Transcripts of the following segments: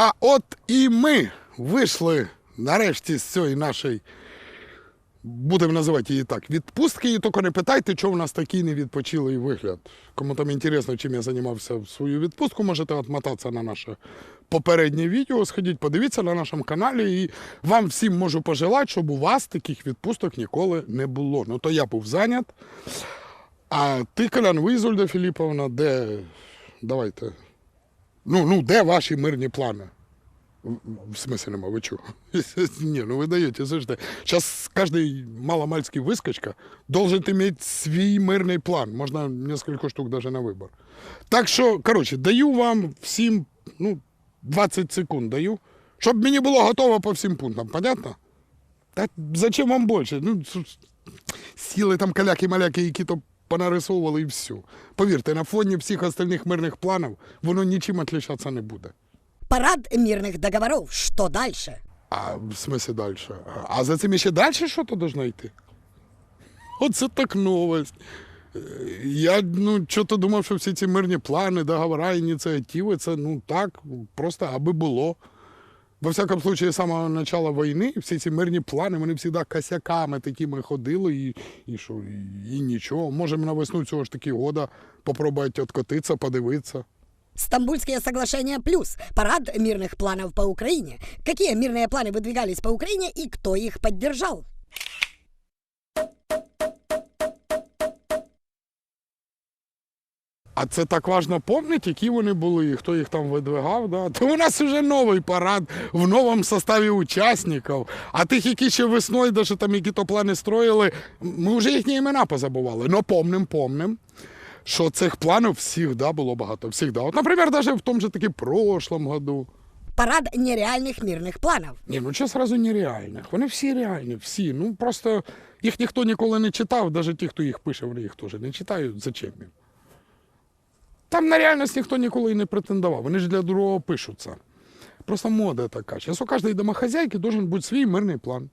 А от і ми вийшли нарешті з цієї нашої, будемо називати її так, відпустки. І тільки не питайте, чого в нас такий невідпочилий вигляд. Кому там інтересно, чим я займався в свою відпустку, можете отмотатися на наше попереднє відео, сходіть, подивіться на нашому каналі. І вам всім можу пожелати, щоб у вас таких відпусток ніколи не було. Ну то я був зайнят. А ти, Колян, ви, Ізольда Філіповна, де. Давайте. Ну, ну, де ваші мирні плани? В, смысле нема, ви чого? Ні, ну ви даєте, слушайте. Зараз кожен маломальський вискочка должен иметь свій мирний план. Можна несколько штук даже на вибор. Так що, коротше, даю вам всім, ну, 20 секунд даю, щоб мені було готово по всім пунктам, понятно? Та зачем вам більше? Ну, сіли там каляки-маляки, які то понарисовували і все. Повірте, на фоні всіх остальних мирних планів воно нічим відрізнятися не буде. Парад мирных договоров. Что дальше? А в смысле дальше? А за цим ще далі що то должно йти? Оце так новость. Е, Я ну, що-то думав, що всі ці мирні плани, договори, ініціативи, це ну так, просто аби було Во всякому случае, з самого початку війни всі ці мирні плани, вони завжди косяками такими ходили, і, і що, і, і нічого. Можемо на весну цього ж таки года попробувати откотитися, подивитися. Стамбульские соглашения плюс. Парад мирных планов по Украине. Какие мирные планы выдвигались по Украине и кто их поддержал? А це так важно пам'ятати, які вони були, і хто їх там видвигав. Да? То у нас вже новий парад в новому составі учасників. А тих, які ще весною, даже там які то плани строїли, ми вже їхні імена позабували. Но помним, помним. Що цих планів завжди було багато. Всегда. От, наприклад, навіть в тому же таки прошлом году. Парад нереальных мирных планов. Ні, ну що сразу нереальних. Вони всі реальні, всі. Ну просто їх ніхто ніколи не читав, навіть ті, хто їх пише, вони їх теж не читають. Зачем їм? Там на реальність ніхто ніколи і не претендував. Вони ж для другого пишуться. Просто мода така. Зараз у кожної домохозяйки должен бути свій мирний план.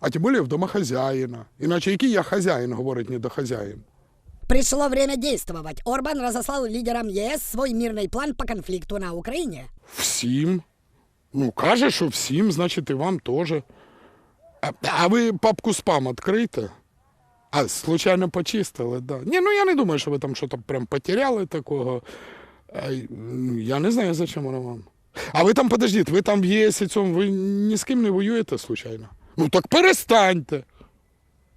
А тим більше в домохозяїна. Іначе який я хазяїн, говорить недохозяїн. Пришло время действовать. Орбан разослал лидерам ЕС свой мирный план по конфликту на Украине. Всім. Ну, каже, що всім, значить, і вам теж. А, а ви папку спам відкрийте? А, случайно почистили, да. Ні, ну я не думаю, що ви там щось прям потеряли такого. Ну, я не знаю, зачем воно вам. А ви там, подождіть, ви там в ЄС і цьому, ви ні з ким не воюєте, случайно? Ну так перестаньте.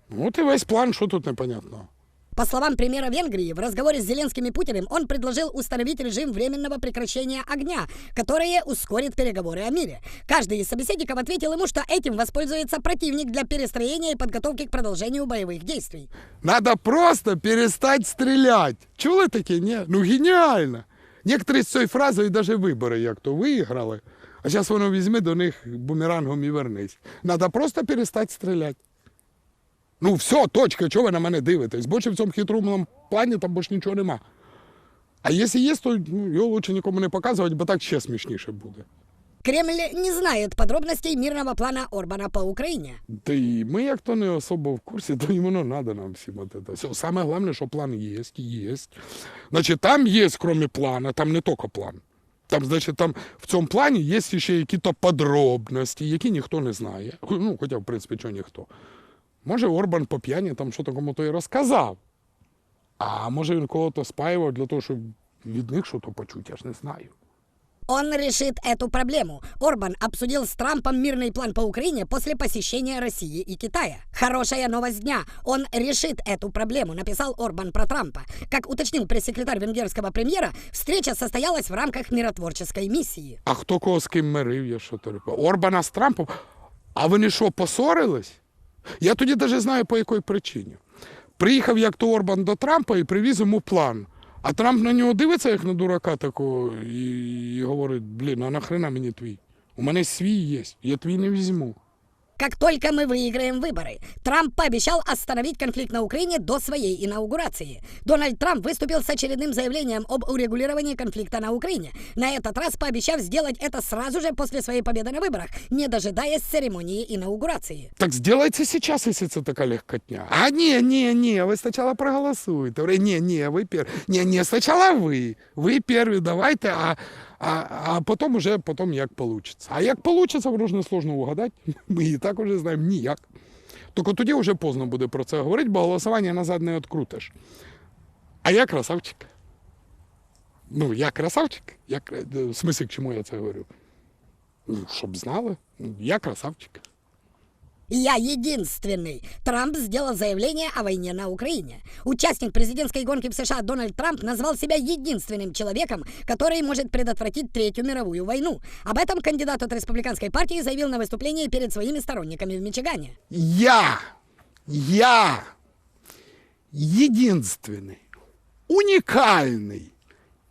Ну, От і весь план, що тут непонятного. По словам премьера Венгрии, в разговоре с Зеленским и Путиным он предложил установить режим временного прекращения огня, которое ускорит переговоры о мире. Каждый из собеседников ответил ему, что этим воспользуется противник для перестроения и подготовки к продолжению боевых действий. Надо просто перестать стрелять. Чули таке? Ні? Ну геніально. Некоторі з цією фразою навіть вибори як то виграли. А зараз воно візьми до них бумерангом і вернись. Надо просто перестати стріляти. Ну все, точка, чого ви на мене дивитесь? Більше в цьому хитрому плані там більше нічого нема. А якщо є, то ну, його лучше нікому не показувати, бо так ще смішніше буде. Кремль не знает подробностей мирного плана Орбана по Украине. Та і ми як то не особо в курсі, то і воно треба нам всім. Все. Саме головне, що план є, є. Значить, там є, крім плана, там не тільки план. Там, значить, там в цьому плані є ще якісь подробності, які ніхто не знає. Ну, хоча, в принципі, чого ніхто. Може, Орбан по п'яні там що кому-то і розказав. А може він кого-то спаював для того, щоб від них щось почути, я ж не знаю. Он решит эту проблему. Орбан обсудил с Трампом мирный план по Украине после посещения России и Китая. Хорошая новость дня. Он решит эту проблему, написал Орбан про Трампа. Как уточнил пресс-секретарь венгерского премьера, встреча состоялась в рамках миротворческой миссии. А хто кого з ким мирив, я що то репа- Орбана з Трампом. А вони що, посорились? Я тоді навіть знаю, по якій причині. Приїхав як то Орбан до Трампа і привіз йому план. А Трамп на нього дивиться, як на дурака такого, і, і говорить: блін, а нахрена мені твій? У мене свій є, я твій не візьму. Как только мы выиграем выборы, Трамп пообещал остановить конфликт на Украине до своей инаугурации. Дональд Трамп выступил с очередным заявлением об урегулировании конфликта на Украине, на этот раз пообещав сделать это сразу же после своей победы на выборах, не дожидаясь церемонии инаугурации. Так сделайте сейчас, если це така легкотня. А ні, ні, ні, ви спочатку проголосуйте. Говорю, Ні, ні, ви перві. Ні, ні, спочатку ви. Ви перві давайте, а, А, а потім уже потім як вийде. А як вийде, вже не сложно угадати. Ми і так вже знаємо ніяк. Тільки тоді вже поздно буде про це говорити, бо голосування назад не відкрутиш. А я красавчик. Ну, я красавчик. Я, в смислі, к чому я це говорю? Ну, щоб знали. Ну, Я красавчик. Я единственный. Трамп сделал заявление о войне на Украине. Участник президентской гонки в США Дональд Трамп назвал себя единственным человеком, который может предотвратить Третью мировую войну. Об этом кандидат от республиканской партии заявил на выступлении перед своими сторонниками в Мичигане. Я, я единственный, уникальный,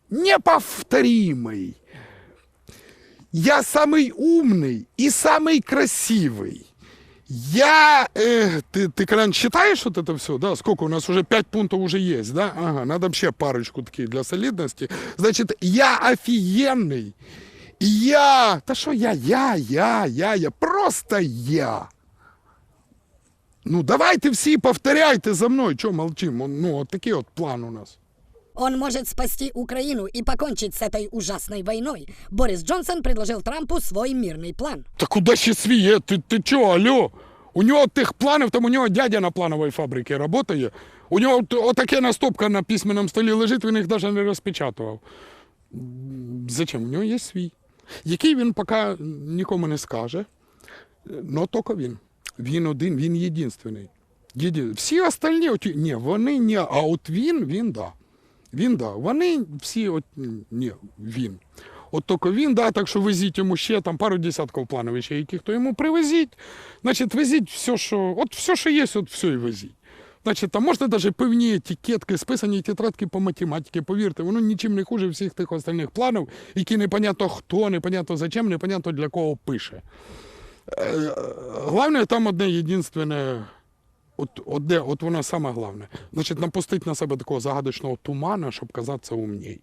неповторимый. Я самый умный и самый красивый. Я, э, ты, ты, Колян, считаешь вот это все, да? Сколько у нас уже пять пунктов уже есть, да? Ага, надо вообще парочку такие для солидности. Значит, я офигенный. Я, да что я, я, я, я, я, просто я. Ну, давайте всі повторяйте за мною, чого молчимо. Ну, от такий от план у нас. Он может спасти Украину и покончить с этой ужасной войной. Борис Джонсон предложил Трампу свой мирный план. Та куди ще свій? є? Ти, ти чого, алло? У нього тих планів, там у нього дядя на плановій фабриці працює. У нього т- отаке наступка на письменному столі лежить, він їх навіть не розпечатував. Зачем? У нього є свій. Який він поки нікому не скаже. Ну, тільки він. Він один, він єдинственний. Єди... Всі остальні, от, ні, вони ні, а от він, він да. Він да. Вони всі, от, ні, він. От тільки він, да, так що везіть йому ще там пару десятків планів яких то йому привезіть. Значить, везіть все, що, от все, що є, от все і везіть. Значить, там можна навіть певні етикетки, списані тетрадки по математиці, повірте, воно нічим не хуже всіх тих остальних планів, які непонятно хто, непонятно зачем, непонятно для кого пише. Е, Головне, там одне єдинственне, от, одне, от воно саме головне. Значить, напустити на себе такого загадочного тумана, щоб казатися умній.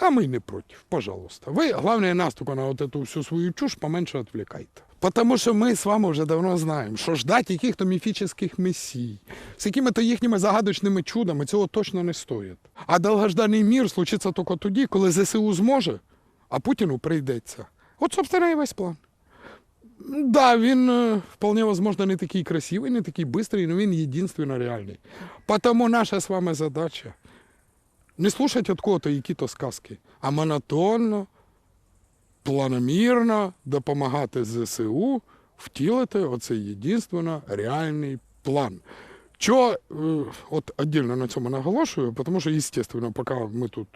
А мы не против, пожалуйста. Вы, главное, нас только на вот эту всю свою чушь поменьше отвлекайте. Потому что мы с вами уже давно знаем, що ждать яких-то міфічних месій, з якими-то їхніми загадочними чудами цього точно не стоїть. А довгожданий мір случиться тільки тоді, коли ЗСУ зможе, а Путіну прийдеться. От, собственно, і весь план. Да, він е, вполне возможно не такий красивий, не такий быстрый, но він єдинственно реальний. Потому наша з вами задача не слушать от кого-то які-то сказки, а монотонно, планомірно допомагати ЗСУ втілити оцей єдинственно реальний план. Що, е, от віддільно на цьому наголошую, тому що, звісно, поки ми тут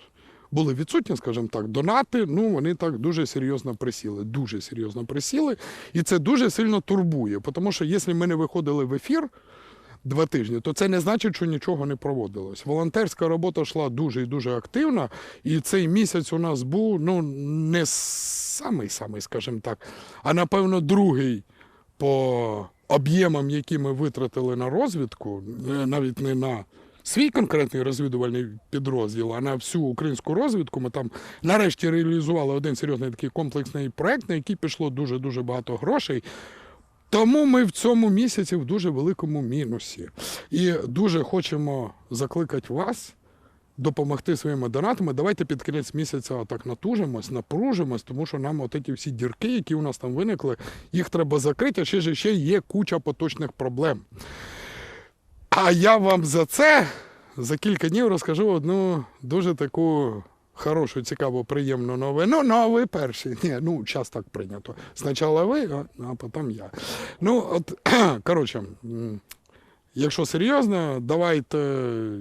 були відсутні, скажімо так, донати, ну вони так дуже серйозно присіли, дуже серйозно присіли, і це дуже сильно турбує, тому що якщо ми не виходили в ефір, два тижні, то це не значить, що нічого не проводилось. Волонтерська робота йшла дуже і дуже активно, і цей місяць у нас був ну не самий самий, скажімо так, а напевно другий по об'ємам, які ми витратили на розвідку, е, навіть не на свій конкретний розвідувальний підрозділ, а на всю українську розвідку. Ми там нарешті реалізували один серйозний такий комплексний проект, на який пішло дуже дуже багато грошей. Тому ми в цьому місяці в дуже великому мінусі. І дуже хочемо закликати вас допомогти своїми донатами. Давайте під кінець місяця так натужимось, напружимось, тому що нам от ці всі дірки, які у нас там виникли, їх треба закрити, а ще ж ще є куча поточних проблем. А я вам за це за кілька днів розкажу одну дуже таку хорошу, цікаву, приємну новину. Ну, а ви перші. Ні, ну, час так прийнято. Спочатку ви, а- потім я. Ну, от, коротше, якщо серйозно, давайте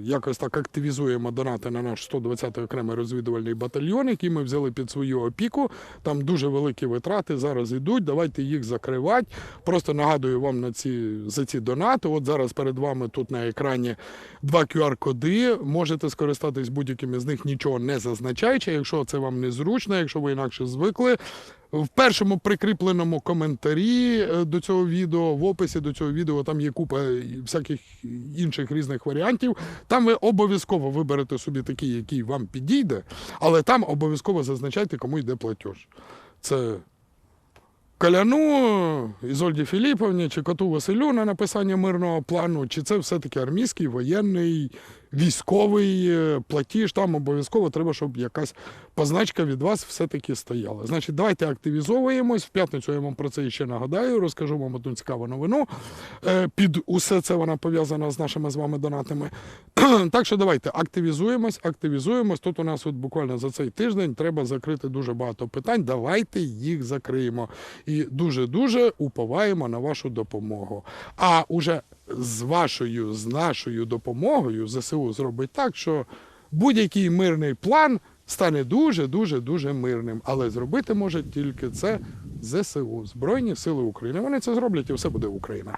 якось так активізуємо донати на наш 120-й окремий розвідувальний батальйон, який ми взяли під свою опіку. Там дуже великі витрати зараз йдуть. Давайте їх закривати. Просто нагадую вам на ці, за ці донати. От зараз перед вами тут на екрані два QR-коди. Можете скористатись будь-яким з них, нічого не зазначаючи. Якщо це вам незручно, якщо ви інакше звикли. В першому прикріпленому коментарі е, до цього відео, в описі до цього відео, там є купа всяких інших різних варіантів. Там ви обов'язково виберете собі такий, який вам підійде, але там обов'язково зазначайте, кому йде платеж. Це Каляну, Ізольді Філіповні чи коту Василю на написання мирного плану, чи це все-таки армійський, воєнний, військовий е, платіж, там обов'язково треба, щоб якась позначка від вас все-таки стояла. Значить, давайте активізовуємось. В п'ятницю я вам про це ще нагадаю, розкажу вам одну цікаву новину. Е, Під усе це вона пов'язана з нашими з вами донатами. так що давайте активізуємось, активізуємось. Тут у нас от буквально за цей тиждень треба закрити дуже багато питань. Давайте їх закриємо. І дуже-дуже уповаємо на вашу допомогу. А уже з вашою, з нашою допомогою ЗСУ зробить так, що будь-який мирний план стане дуже, дуже, дуже мирним. Але зробити може тільки це ЗСУ, Збройні Сили України. Вони це зроблять і все буде Україна.